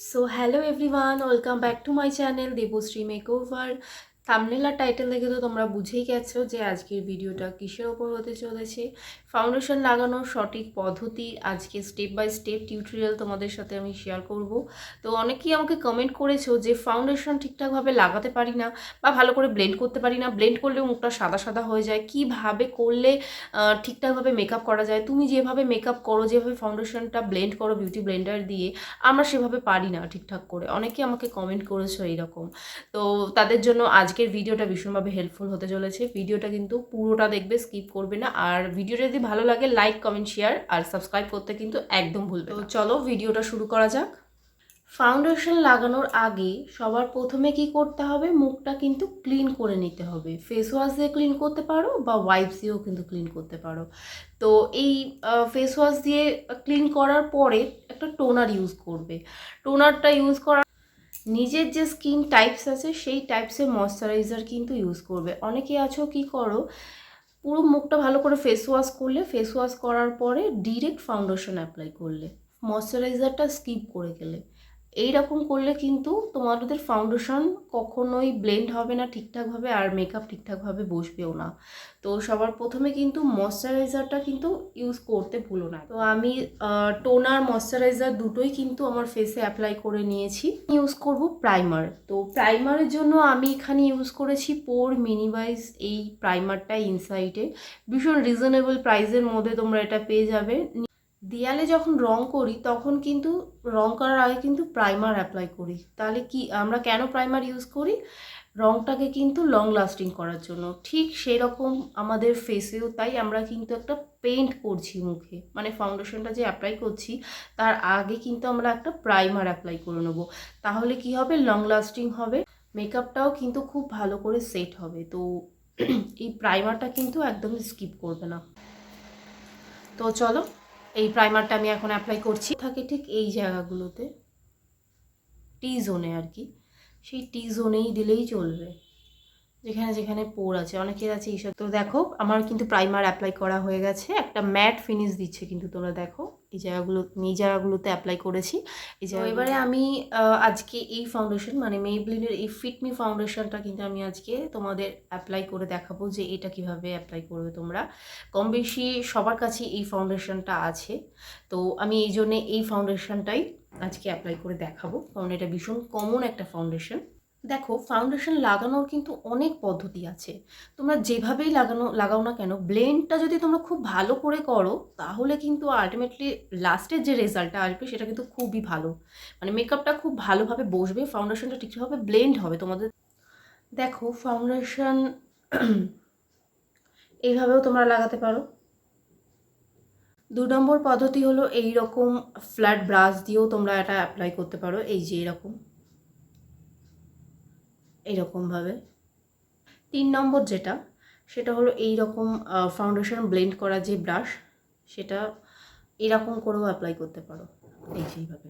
so hello everyone welcome back to my channel Debashree makeover Thumbnail R title দেখে তো তোমরা বুঝেই গেছো যে আজকের ভিডিওটা কিসের ওপর হতে চলেছে। ফাউন্ডেশন লাগানোর সঠিক পদ্ধতি, আজকে স্টেপ বাই স্টেপ টিউটোরিয়াল তোমাদের সাথে আমি শেয়ার করব। তো অনেকেই আমাকে কমেন্ট করেছ যে ফাউন্ডেশন ঠিকঠাকভাবে লাগাতে পারি না বা ভালো করে ব্লেন্ড করতে পারি না। ব্লেন্ড করলেও মুখটা সাদা সাদা হয়ে যায়। কীভাবে করলে ঠিকঠাকভাবে মেকআপ করা যায়? তুমি যেভাবে মেকআপ করো, যেভাবে ফাউন্ডেশনটা ব্লেন্ড করো বিউটি ব্লেন্ডার দিয়ে, আমরা সেভাবে পারি না ঠিকঠাক করে। অনেকে আমাকে কমেন্ট করেছ এইরকম। তো তাদের জন্য আজকের ভিডিওটা ভীষণভাবে হেল্পফুল হতে চলেছে। ভিডিওটা কিন্তু পুরোটা দেখবে স্কিপ করবে না। আর ভিডিওটা যদি ভালো লাগে লাইক কমেন্ট শেয়ার আর সাবস্ক্রাইব করতে কিন্তু একদম ভুলবে তো চলো ভিডিওটা শুরু করা যাক। ফাউন্ডেশন লাগানোর আগে সবার প্রথমে কি করতে হবে? মুখটা কিন্তু ক্লিন করে নিতে হবে। ফেস ওয়াশ দিয়ে ক্লিন করতে পারো বা ওয়াইপস দিয়েও কিন্তু ক্লিন করতে পারো। তো এই ফেস ওয়াশ দিয়ে ক্লিন করার পরে একটা টোনার ইউজ করবে। টোনারটা ইউজ করার নিজের যে স্কিন টাইপস আছে, সেই টাইপসের ময়শ্চারাইজার কিন্তু ইউজ করবে। অনেকে আছো কি করো, পুরো মুখটা ভালো করে ফেস ওয়াশ করলে ফেস ওয়াশ করার পরে ডিরেক্ট ফাউন্ডেশন অ্যাপ্লাই করলে। ময়শ্চারাইজারটা স্কিপ করে গেলে। এই রকম করলে কিন্তু তোমাদের ফাউন্ডেশন কখনোই ব্লেন্ড হবে না ঠিকঠাকভাবে আর মেকআপ ঠিকঠাকভাবে বসবেও না। তো সবার প্রথমে কিন্তু ময়শ্চারাইজারটা কিন্তু ইউজ করতে ভুলো না। তো আমি টোনার ময়শ্চারাইজার দুটোই কিন্তু আমার ফেসে অ্যাপ্লাই করে নিয়েছি। ইউজ করব প্রাইমার তো প্রাইমারের জন্য আমি এখানে ইউজ করেছি পোর মিনিমাইজ এই প্রাইমারটা ইনসাইটে ভীষণ রিজনেবল প্রাইসের মধ্যে তোমরা এটা পেয়ে যাবে। দেয়ালে যখন রং করি, তখন কিন্তু রং করার আগে কিন্তু প্রাইমার অ্যাপ্লাই করি। তাহলে কি, আমরা কেন প্রাইমার ইউজ করি? রংটাকে কিন্তু লং লাস্টিং করার জন্য। ঠিক সেরকম আমাদের ফেসেও তাই আমরা কিন্তু একটা পেইন্ট করছি মুখে। মানে ফাউন্ডেশনটা যে অ্যাপ্লাই করছি, তার আগে কিন্তু আমরা একটা প্রাইমার অ্যাপ্লাই করে নেব। তাহলে কি হবে? লং লাস্টিং হবে। মেকআপটাও কিন্তু খুব ভালো করে সেট হবে। তো এই প্রাইমারটা কিন্তু একদমই স্কিপ করবে না। তো চলো এই প্রাইমারটা আমি এখন অ্যাপ্লাই করছি। থাকে ঠিক এই জায়গাগুলোতে টি জোনে আর কি। সেই টি জোনেই দিলেই চলবে। যেখানে যেখানে পোর আছে অনেকের আছে এইসব। তো দেখো আমার কিন্তু প্রাইমার অ্যাপ্লাই করা হয়ে গেছে। একটা ম্যাট ফিনিশ দিচ্ছে কিন্তু তোমরা দেখো এই জায়গাগুলো এই জায়গাগুলোতে অ্যাপ্লাই করেছি। এই জায়গা এবারে আমি আজকে এই ফাউন্ডেশন মানে মেবলিনের এই ফিটমি ফাউন্ডেশনটা কিন্তু আমি আজকে তোমাদের অ্যাপ্লাই করে দেখাবো যে এটা কীভাবে অ্যাপ্লাই করবে তোমরা। কম বেশি সবার কাছে এই ফাউন্ডেশনটা আছে। তো আমি এই জন্যে এই ফাউন্ডেশনটাই আজকে অ্যাপ্লাই করে দেখাবো। কারণ এটা ভীষণ কমন একটা ফাউন্ডেশন দেখো ফাউন্ডেশন লাগানোর কিন্তু অনেক পদ্ধতি আছে। তোমরা যেভাবেই লাগানো, লাগাও না কেন ব্লেন্ডটা যদি তোমরা খুব ভালো করে করো, তাহলে কিন্তু আলটিমেটলি লাস্টের যে রেজাল্টটা আসবে, সেটা কিন্তু খুবই ভালো। মানে মেকআপটা খুব ভালোভাবে বসবে ফাউন্ডেশনটা ঠিকঠাকভাবে ব্লেন্ড হবে তোমাদের। দেখো ফাউন্ডেশন এইভাবেও তোমরা লাগাতে পারো। দু নম্বর পদ্ধতি হলো এই রকম ফ্ল্যাট ব্রাশ দিয়েও তোমরা এটা অ্যাপ্লাই করতে পারো, এই যে এরকম। এইরকমভাবে তিন নম্বর যেটা, সেটা হলো এই রকম ফাউন্ডেশন ব্লেন্ড করা যে ব্রাশ সেটা এরকম করেও অ্যাপ্লাই করতে পারো। এই যে এইভাবে।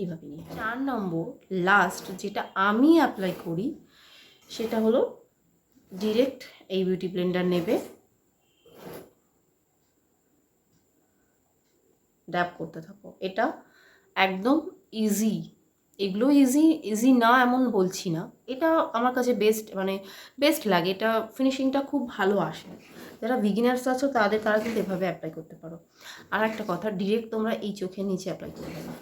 এইভাবে নিয়ে। চার নম্বর লাস্ট যেটা আমি অ্যাপ্লাই করি, সেটা হলো ডিরেক্ট এই বিউটি ব্লেন্ডার নেবে। ড্যাপ করতে থাকো। এটা একদম ইজি এগুলো ইজি ইজি না এমন বলছি না। এটা আমার কাছে বেস্ট মানে বেস্ট লাগে। এটা ফিনিশিংটা খুব ভালো আসে। যারা বিগিনার্স আছো, তাদের, তারা কিন্তু এভাবে অ্যাপ্লাই করতে পারো। আর একটা কথা ডিরেক্ট তোমরা এই চোখের নিচে অ্যাপ্লাই করবে না।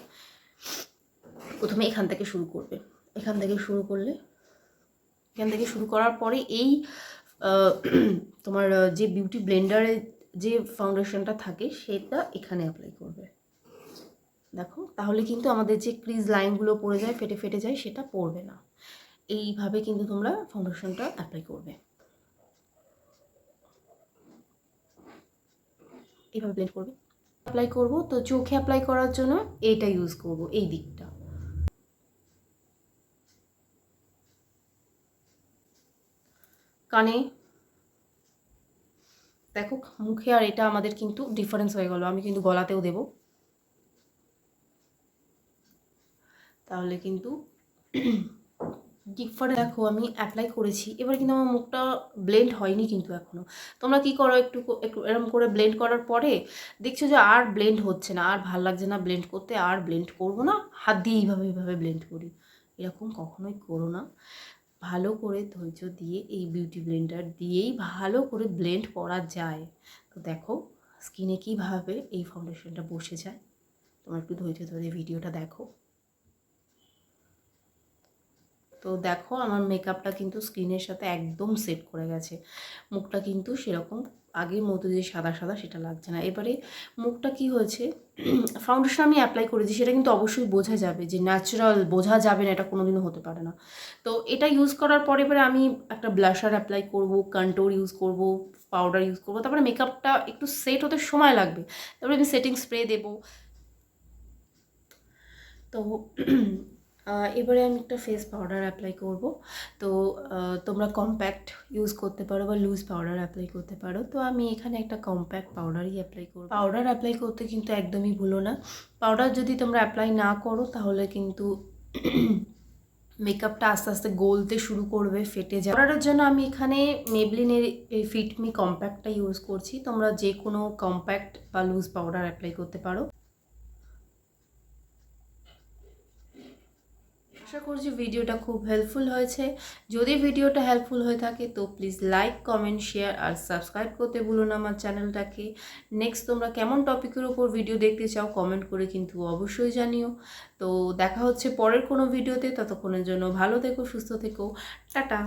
প্রথমে এখান থেকে শুরু করবে। এখান থেকে শুরু করলে, এখান থেকে শুরু করার পরে এই তোমার যে বিউটি ব্লেন্ডারে যে ফাউন্ডেশনটা থাকে, সেটা এখানে অ্যাপ্লাই করবে। দেখো, তাহলে কিন্তু আমাদের যে ক্রিজ লাইনগুলো পড়ে যায়, ফেটে ফেটে যায়, সেটা পড়বে না। এইভাবে কিন্তু তোমরা ফাউন্ডেশনটা অ্যাপ্লাই করবে। এইভাবে ব্লেন্ড করবে। অ্যাপ্লাই করব, তো চোখে অ্যাপ্লাই করার জন্য এইটা ইউজ করব, এই দিকটা। কানে দেখো, মুখে আর এটা আমাদের কিন্তু ডিফারেন্স হয়ে গেল, আমি কিন্তু গলাতেও দেব। তাহলে কিন্তু ডিফারে দেখো আমি অ্যাপ্লাই করেছি। এবার কিন্তু আমার মুখটা ব্লেন্ড হয়নি কিন্তু এখনও তোমরা কি করো একটু একটু এরকম করে ব্লেন্ড করার পরে দেখছ যে আর ব্লেন্ড হচ্ছে না, আর ভালো লাগছে না ব্লেন্ড করতে, আর ব্লেন্ড করব না। হাত দিয়ে এইভাবে এইভাবে ব্লেন্ড করি। এরকম কখনোই করো না। ভালো করে ধৈর্য দিয়ে এই বিউটি ব্লেন্ডার দিয়েই ভালো করে ব্লেন্ড করা যায়। তো দেখো স্কিনে কীভাবে এই ফাউন্ডেশনটা বসে যায়। তোমরা একটু ধৈর্য ধরে ভিডিওটা দেখো। তো দেখো আমার মেকআপটা কিন্তু স্কিনের সাথে একদম সেট করে গেছে। মুখটা কিন্তু সেরকম, আগের মতো যে সাদা সাদা সেটা লাগছে না। এবারে মুখটা কি হয়েছে? ফাউন্ডেশন আমি অ্যাপ্লাই করেছি, সেটা কিন্তু অবশ্যই বোঝা যাবে যে ন্যাচারাল বোঝা যাবে না, এটা কোনোদিনও হতে পারে না। তো এটা ইউজ করার পরে এবারে আমি একটা ব্লাশার অ্যাপ্লাই করব কন্ট্রোর ইউজ করব পাউডার ইউজ করব, তারপরে মেকআপটা একটু সেট হতে সময় লাগবে। তারপরে আমি সেটিং স্প্রে দেবো। তো এবারে আমি একটা ফেস পাউডার অ্যাপ্লাই করব। তো তোমরা কম্প্যাক্ট ইউজ করতে পারো বা লুজ পাউডার অ্যাপ্লাই করতে পারো। তো আমি এখানে একটা কম্প্যাক্ট পাউডারই অ্যাপ্লাই করব। পাউডার অ্যাপ্লাই করতে কিন্তু একদমই ভুলো না। পাউডার যদি তোমরা অ্যাপ্লাই না করো, তাহলে কিন্তু মেকআপটা আস্তে আস্তে গলতে শুরু করবে, ফেটে যাবে। পাউডারের জন্য আমি এখানে মেবলিনের এই ফিটমি কম্প্যাক্টটা ইউজ করছি। তোমরা যে কোনো কম্প্যাক্ট বা লুজ পাউডার অ্যাপ্লাই করতে পারো। আশা করছি ভিডিওটা খুব হেল্পফুল হয়েছে। যদি ভিডিওটা হেল্পফুল হয়ে থাকে, তো প্লিজ লাইক কমেন্ট শেয়ার আর সাবস্ক্রাইব করতে ভুলো আমার চ্যানেলটাকে নেক্সট তোমরা কেমন টপিকের ওপর ভিডিও দেখতে চাও কমেন্ট করে কিন্তু অবশ্যই জানিও। তো দেখা হচ্ছে পরের কোনো ভিডিওতে ততক্ষণের জন্য ভালো থেকো, সুস্থ থেকো। টাটা!